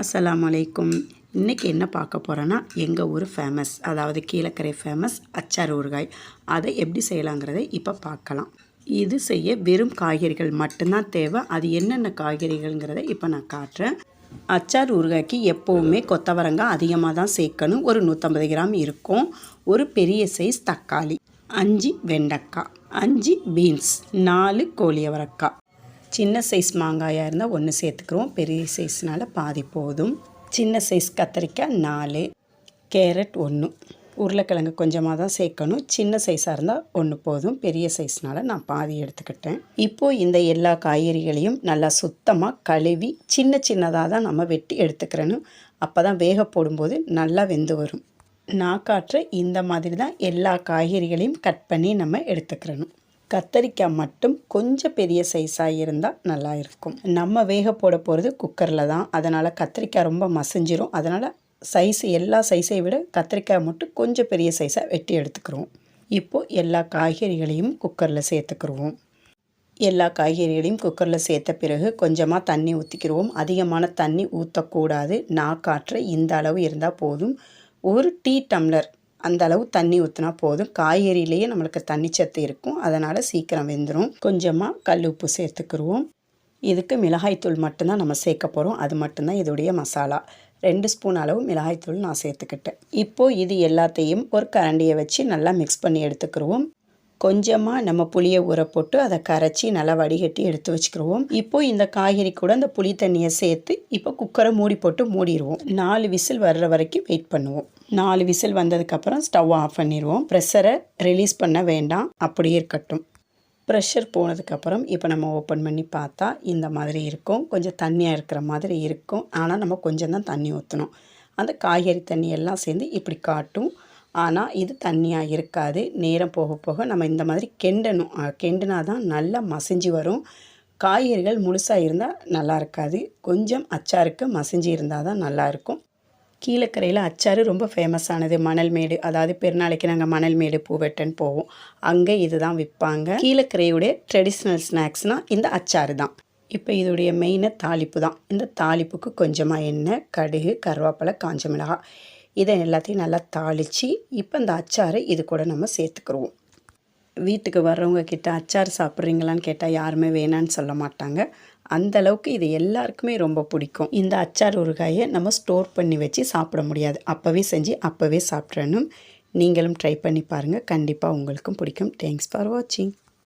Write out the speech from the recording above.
அஸ்லாம் அலைக்கும் இன்றைக்கி என்ன பார்க்க போகிறோன்னா எங்கள் ஊர் ஃபேமஸ் அதாவது கீழக்கரை ஃபேமஸ் அச்சார் ஊறுகாய். அதை எப்படி செய்யலாங்கிறதை இப்போ பார்க்கலாம். இது செய்ய வெறும் காய்கறிகள் மட்டும்தான் தேவை. அது என்னென்ன காய்கறிகள்ங்கிறத இப்போ நான் காட்டுறேன். அச்சார் ஊறுகாய்க்கு எப்போவுமே கொத்தவரங்காய் அதிகமாக தான் சேர்க்கணும். ஒரு நூற்றம்பது கிராம் இருக்கும். ஒரு பெரிய சைஸ் தக்காளி. அஞ்சு வெண்டைக்காய். அஞ்சு பீன்ஸ் நாலு கோழி அவரக்காய். சின்ன சைஸ் மாங்காயாக இருந்தால் ஒன்று சேர்த்துக்கிறோம் பெரிய சைஸ்னால் பாதி போதும். சின்ன சைஸ் கத்திரிக்காய் நாலு கேரட் ஒன்று உருளைக்கிழங்கு கொஞ்சமாக தான் சேர்க்கணும். சின்ன சைஸாக இருந்தால் ஒன்று போதும். பெரிய சைஸ்னால் நான் பாதி எடுத்துக்கிட்டேன். இப்போது இந்த எல்லா காய்கறிகளையும் நல்லா சுத்தமாக கழுவி சின்ன சின்னதாக தான் நம்ம வெட்டி எடுத்துக்கிறணும். அப்போ தான் வேக போடும்போது நல்லா வெந்து வரும். நான் காட்டுற இந்த மாதிரி தான் எல்லா காய்கறிகளையும் கட் பண்ணி நம்ம எடுத்துக்கிறணும். கத்தரிக்காய் மட்டும் கொஞ்சம் பெரிய சைஸாக இருந்தால் நல்லா இருக்கும். நம்ம வேக போட போகிறது குக்கரில் தான். அதனால் கத்திரிக்காய் ரொம்ப மசிஞ்சிரும். அதனால் சைஸ் எல்லா சைஸை விட கத்திரிக்காய் மட்டும் கொஞ்சம் பெரிய சைஸாக வெட்டி எடுத்துக்கிறோம் இப்போது எல்லா காய்கறிகளையும் குக்கரில் சேர்த்துக்கிடுவோம் எல்லா காய்கறிகளையும் குக்கரில் சேர்த்த பிறகு கொஞ்சமாக தண்ணி ஊற்றிக்கிடுவோம் அதிகமான தண்ணி ஊற்றக்கூடாது நாக்காற்று இந்த அளவு இருந்தால் போதும். ஒரு டீ டம்ளர் அந்த அளவு தண்ணி ஊற்றினா போதும். காய்கறியிலேயே நம்மளுக்கு தண்ணி சத்து இருக்கும். அதனால் சீக்கிரம் வெந்துடும் கொஞ்சமாக கல் உப்பு சேர்த்துக்கிடுவோம் இதுக்கு மிளகாய்த்தூள் மட்டும்தான் நம்ம சேர்க்க போகிறோம் அது மட்டும்தான் இதோடைய மசாலா. ரெண்டு ஸ்பூன் அளவு மிளகாய்த்தூள் நான் சேர்த்துக்கிட்டேன். இப்போது இது எல்லாத்தையும் ஒரு கரண்டியை வச்சு நல்லா மிக்ஸ் பண்ணி எடுத்துக்கிடுவோம் கொஞ்சமாக நம்ம புளியை ஊற போட்டு அதை கரைச்சி நல்லா வடிகட்டி எடுத்து வச்சுக்கிடுவோம் இப்போ இந்த காய்கறி கூட அந்த புளி தண்ணியை சேர்த்து இப்போ குக்கரை மூடி போட்டு மூடிடுவோம் நாலு விசில் வர்ற வரைக்கும் வெயிட் பண்ணுவோம். நாலு விசில் வந்ததுக்கப்புறம் ஸ்டவ் ஆஃப் பண்ணிடுவோம் ப்ரெஷரை ரிலீஸ் பண்ண வேண்டாம். அப்படியே இருக்கட்டும். ப்ரெஷர் போனதுக்கப்புறம் இப்போ நம்ம ஓப்பன் பண்ணி பார்த்தா இந்த மாதிரி இருக்கும். கொஞ்சம் தண்ணியாக இருக்கிற மாதிரி இருக்கும். ஆனால் நம்ம கொஞ்சம் தான் தண்ணி ஊற்றணும் அந்த காய்கறி தண்ணி எல்லாம் சேர்ந்து இப்படி காட்டும். ஆனால் இது தண்ணியாக இருக்காது. நேரம் போக போக நம்ம இந்த மாதிரி கெண்டணும். கெண்டுனா தான் நல்லா மசிஞ்சு வரும். காய்கறிகள் முழுசாக இருந்தால் நல்லா இருக்காது. கொஞ்சம் அச்சாருக்கு மசிஞ்சு இருந்தால் தான் நல்லாயிருக்கும் கீழக்கரையில் அச்சாறு ரொம்ப ஃபேமஸானது மணல்மேடு அதாவது பெருநாளைக்கு நாங்கள் மணல்மேடு பூவெட்டன்னு போவோம். அங்கே இது தான் விற்பாங்க. கீழக்கரையுடைய ட்ரெடிஷ்னல் ஸ்நாக்ஸ்னால் இந்த அச்சாறு தான். இப்போ இதோடைய மெயினாக தாளிப்பு தான். இந்த தாளிப்புக்கு கொஞ்சமாக எண்ணெய் கடுகு கருவேப்பிலை காஞ்ச மிளகாய். இதை எல்லாத்தையும் நல்லா தாளித்து இப்போ இந்த அச்சாரை இது கூட நம்ம சேர்த்துக்குருவோம். வீட்டுக்கு வர்றவங்க கிட்ட அச்சார் சாப்பிட்றீங்களான்னு கேட்டால் யாருமே வேணான்னு சொல்ல மாட்டாங்க. அந்த அளவுக்கு இது எல்லாருக்குமே ரொம்ப பிடிக்கும். இந்த அச்சார் ஊறுகாயை நம்ம ஸ்டோர் பண்ணி வச்சு சாப்பிட முடியாது. அப்போவே செஞ்சு அப்போவே சாப்பிட்றணும். நீங்களும் ட்ரை பண்ணி பாருங்கள் கண்டிப்பாக உங்களுக்கும் பிடிக்கும். தேங்க்ஸ் ஃபார் வாட்சிங்